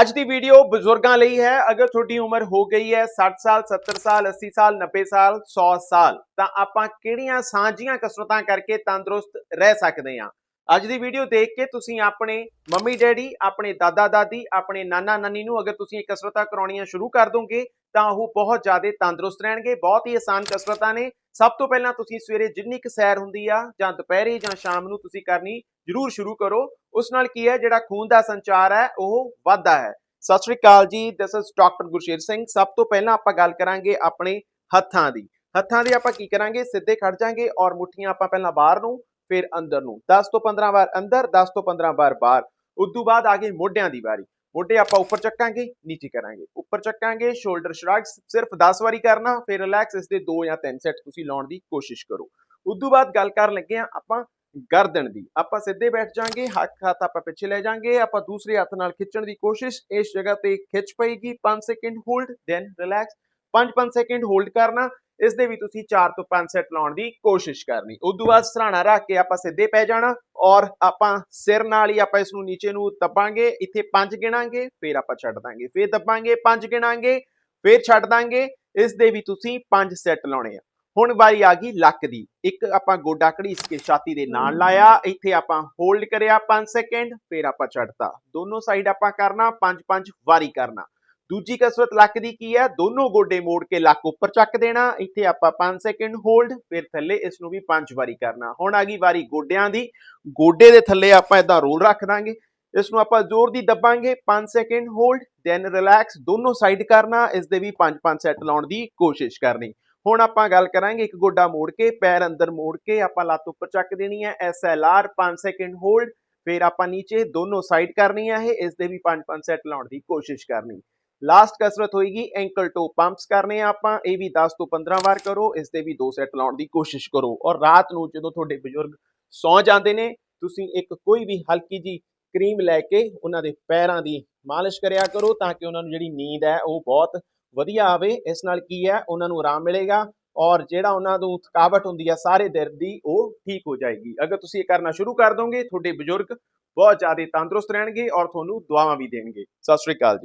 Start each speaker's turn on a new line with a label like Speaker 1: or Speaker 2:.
Speaker 1: ਅੱਜ ਦੀ ਵੀਡੀਓ ਬਜ਼ੁਰਗਾਂ ਲਈ ਹੈ। ਅਗਰ ਤੁਹਾਡੀ ਉਮਰ ਹੋ ਗਈ ਹੈ 60 ਸਾਲ 70 ਸਾਲ 80 ਸਾਲ 90 ਸਾਲ 100 ਸਾਲ, ਤਾਂ ਆਪਾਂ ਕਿਹੜੀਆਂ ਸਾਂਝੀਆਂ ਕਸਰਤਾਂ ਕਰਕੇ ਤੰਦਰੁਸਤ ਰਹਿ ਸਕਦੇ ਹਾਂ? ਅੱਜ ਦੀ ਵੀਡੀਓ ਦੇਖ ਕੇ ਤੁਸੀਂ ਆਪਣੇ ਮੰਮੀ, ਡੈਡੀ, ਆਪਣੇ ਦਾਦਾ, ਦਾਦੀ, ਆਪਣੇ ਨਾਨਾ, ਨਾਨੀ ਨੂੰ ਅਗਰ ਤੁਸੀਂ ਇਹ ਕਸਰਤਾਂ ਕਰਾਉਣੀਆਂ ਸ਼ੁਰੂ ਕਰ ਦੋਗੇ, ਤਾਂ ਉਹ ਬਹੁਤ ਜ਼ਿਆਦਾ ਤੰਦਰੁਸਤ ਰਹਿਣਗੇ, ਬਹੁਤ ਹੀ ਆਸਾਨ ਕਸਰਤਾਂ ਨੇ। ਸਭ ਤੋਂ ਪਹਿਲਾਂ ਤੁਸੀਂ ਸਵੇਰੇ ਜਿੰਨੀ ਕੁ ਸੈਰ ਹੁੰਦੀ ਆ ਜਾਂ ਦੁਪਹਿਰੇ ਜਾਂ ਸ਼ਾਮ ਨੂੰ ਤੁਸੀਂ ਕਰਨੀ ਜ਼ਰੂਰ ਸ਼ੁਰੂ ਕਰੋ। ਉਸ ਨਾਲ ਕੀ ਹੈ, ਜਿਹੜਾ ਖੂਨ ਦਾ ਸੰਚਾਰ ਹੈ, ਉਹ ਵੱਧਦਾ ਹੈ। ਸਤਿ ਸ਼੍ਰੀ ਅਕਾਲ ਜੀ this is doctor Gursher Singh. ਸਭ ਤੋਂ ਪਹਿਲਾਂ ਆਪਾਂ ਗੱਲ ਕਰਾਂਗੇ ਆਪਣੇ ਹੱਥਾਂ ਦੀ। ਹੱਥਾਂ ਦੀ ਆਪਾਂ ਕੀ ਕਰਾਂਗੇ, ਸਿੱਧੇ ਖੜ ਜਾਾਂਗੇ ਔਰ ਮੁੱਠੀਆਂ ਆਪਾਂ ਪਹਿਲਾਂ ਬਾਹਰ ਨੂੰ ਫਿਰ ਅੰਦਰ ਨੂੰ। 10 ਤੋਂ 15 ਵਾਰ ਅੰਦਰ 10 ਤੋਂ 15 ਵਾਰ ਬਾਹਰ। ਉਸ ਤੋਂ ਬਾਅਦ ਆ ਗਏ ਮੋਢਿਆਂ ਦੀ ਵਾਰੀ। ਮੋਢੇ ਆਪਾਂ ਉੱਪਰ ਚੱਕਾਂਗੇ, ਨੀਚੇ ਕਰਾਂਗੇ। ਉੱਪਰ ਚੱਕਾਂਗੇ ਸ਼ੋਲਡਰ ਸ਼ਰਗਸ ਸਿਰਫ 10 ਵਾਰੀ ਕਰਨਾ, ਫਿਰ ਰਿਲੈਕਸ ਇਸ ਦੇ 2 ਜਾਂ 3 ਸੈੱਟ ਤੁਸੀਂ ਲਾਉਣ ਦੀ ਕੋਸ਼ਿਸ਼ ਕਰੋ। ਉਸ ਤੋਂ ਬਾਅਦ ਗੱਲ ਕਰਨ ਲੱਗੇ ਆ ਆਪਾਂ ਗਰਦਨ ਦੀ। ਆਪਾਂ ਸਿੱਧੇ ਬੈਠ ਜਾਾਂਗੇ ਹੱਥ ਹੱਥ ਆਪਾਂ ਪਿੱਛੇ ਲੈ ਜਾਾਂਗੇ, ਆਪਾਂ ਦੂਸਰੇ ਹੱਥ ਨਾਲ ਖਿੱਚਣ ਦੀ ਕੋਸ਼ਿਸ਼, ਇਸ ਜਗ੍ਹਾ ਤੇ ਖਿੱਚ ਪਏਗੀ 5 second hold then relax 5-5 second hold ਕਰਨਾ ਇਸ ਦੇ ਵੀ ਤੁਸੀਂ 4 ਤੋਂ 5 ਸੈੱਟ ਲਾਉਣ ਦੀ ਕੋਸ਼ਿਸ਼ ਕਰਨੀ। ਉਸ ਤੋਂ ਬਾਅਦ ਸਰਾਣਾ ਰੱਖ ਕੇ ਆਪਾਂ ਸਿੱਧੇ ਪੈ ਜਾਣਾ ਔਰ ਆਪਾਂ ਸਿਰ ਨਾਲ ਹੀ ਆਪਾਂ ਇਸ ਨੂੰ ਨੀਚੇ ਨੂੰ ਦੱਬਾਂਗੇ, ਇੱਥੇ 5 ਗਿਣਾਂਗੇ, ਫਿਰ ਆਪਾਂ ਛੱਡ ਦਾਂਗੇ। ਫਿਰ ਦੱਬਾਂਗੇ 5 ਗਿਣਾਂਗੇ, ਫਿਰ ਛੱਡ ਦਾਂਗੇ ਇਸ ਦੇ ਵੀ ਤੁਸੀਂ 5 ਸੈੱਟ ਲਾਉਣੇ ਆ। ਹੁਣ ਵਾਰੀ ਆ ਗਈ ਲੱਕ ਦੀ। ਇੱਕ ਆਪਾਂ ਗੋਡਾ ਘੜੀਸ ਕੇ ਛਾਤੀ ਦੇ ਨਾਲ ਲਾਇਆ, ਇੱਥੇ ਆਪਾਂ ਹੋਲਡ ਕਰਿਆ 5 ਸੈਕਿੰਡ ਫਿਰ ਆਪਾਂ ਛੱਡਤਾ। ਦੋਨੋਂ ਸਾਈਡ ਆਪਾਂ ਕਰਨਾ 5-5 ਵਾਰੀ ਕਰਨਾ। ਦੂਜੀ ਕਸਰਤ ਲੱਕ ਦੀ ਕੀ ਹੈ? ਦੋਨੋਂ ਗੋਡੇ ਮੋੜ ਕੇ ਲੱਕ ਉੱਪਰ ਚੱਕ ਦੇਣਾ। ਇੱਥੇ ਆਪਾਂ 5 ਸੈਕਿੰਡ ਹੋਲਡ ਫਿਰ ਥੱਲੇ ਇਸ ਨੂੰ ਵੀ 5 ਵਾਰੀ ਕਰਨਾ। ਹੁਣ ਆ ਗਈ ਵਾਰੀ ਗੋਡਿਆਂ ਦੀ। ਗੋਡੇ ਦੇ ਥੱਲੇ ਆਪਾਂ ਇਦਾਂ ਰੋਲ ਰੱਖ ਦਾਂਗੇ। ਇਸ ਨੂੰ ਆਪਾਂ ਜ਼ੋਰ ਦੀ ਦੱਬਾਂਗੇ। 5 ਸੈਕਿੰਡ ਹੋਲਡ ਦੈਨ ਰਿਲੈਕਸ ਦੋਨੋਂ ਸਾਈਡ ਕਰਨਾ। ਇਸ ਦੇ ਵੀ 5-5 ਸੈੱਟ ਲਾਉਣ ਦੀ ਕੋਸ਼ਿਸ਼ ਕਰਨੀ। ਹੁਣ ਆਪਾਂ ਗੱਲ ਕਰਾਂਗੇ ਇੱਕ ਗੋਡਾ ਮੋੜ ਕੇ, ਪੈਰ ਅੰਦਰ ਮੋੜ ਕੇ ਆਪਾਂ ਲੱਤ ਉੱਪਰ ਚੱਕ ਦੇਣੀ ਹੈ। S L R 5 second hold ਫਿਰ ਆਪਾਂ ਨੀਚੇ ਦੋਨੋਂ ਸਾਈਡ ਕਰਨੀ ਹੈ ਇਹ। ਇਸ ਦੇ ਵੀ 5-5 ਸੈੱਟ ਲਾਉਣ ਦੀ ਕੋਸ਼ਿਸ਼ ਕਰਨੀ। ਲਾਸਟ ਕਸਰਤ ਹੋਏਗੀ ਐਂਕਲ ਟੋ ਪੰਪਸ ਕਰਨੇ ਆ ਆਪਾਂ, ਇਹ ਵੀ 10 ਤੋਂ 15 ਵਾਰ ਕਰੋ, ਇਸ 'ਤੇ ਵੀ ਦੋ ਸੈੱਟ ਲਾਉਣ ਦੀ ਕੋਸ਼ਿਸ਼ ਕਰੋ। ਔਰ ਰਾਤ ਨੂੰ ਜਦੋਂ ਤੁਹਾਡੇ ਬਜ਼ੁਰਗ ਸੌਂ ਜਾਂਦੇ ਨੇ, ਤੁਸੀਂ ਇੱਕ ਕੋਈ ਵੀ ਹਲਕੀ ਜੀ ਕਰੀਮ ਲੈ ਕੇ ਉਹਨਾਂ ਦੇ ਪੈਰਾਂ ਦੀ ਮਾਲਿਸ਼ ਕਰਿਆ ਕਰੋ ਤਾਂ ਕਿ ਉਹਨਾਂ ਨੂੰ ਜਿਹੜੀ ਨੀਂਦ ਹੈ, ਉਹ ਬਹੁਤ ਵਧੀਆ ਆਵੇ। ਇਸ ਨਾਲ ਕੀ ਹੈ, ਉਹਨਾਂ ਨੂੰ ਆਰਾਮ ਮਿਲੇਗਾ ਔਰ ਜਿਹੜਾ ਉਹਨਾਂ ਨੂੰ ਥਕਾਵਟ ਹੁੰਦੀ ਹੈ ਸਾਰੇ ਦਿਨ ਦੀ ਉਹ ਠੀਕ ਹੋ ਜਾਏਗੀ। ਅਗਰ ਤੁਸੀਂ ਇਹ ਕਰਨਾ ਸ਼ੁਰੂ ਕਰ ਦੋਗੇ, ਤੁਹਾਡੇ ਬਜ਼ੁਰਗ ਬਹੁਤ ਜ਼ਿਆਦਾ ਤੰਦਰੁਸਤ ਰਹਿਣਗੇ ਔਰ ਤੁਹਾਨੂੰ ਦੁਆਵਾਂ ਵੀ ਦੇਣਗੇ। ਸਤਿ ਸ਼੍ਰੀ ਅਕਾਲ ਜੀ।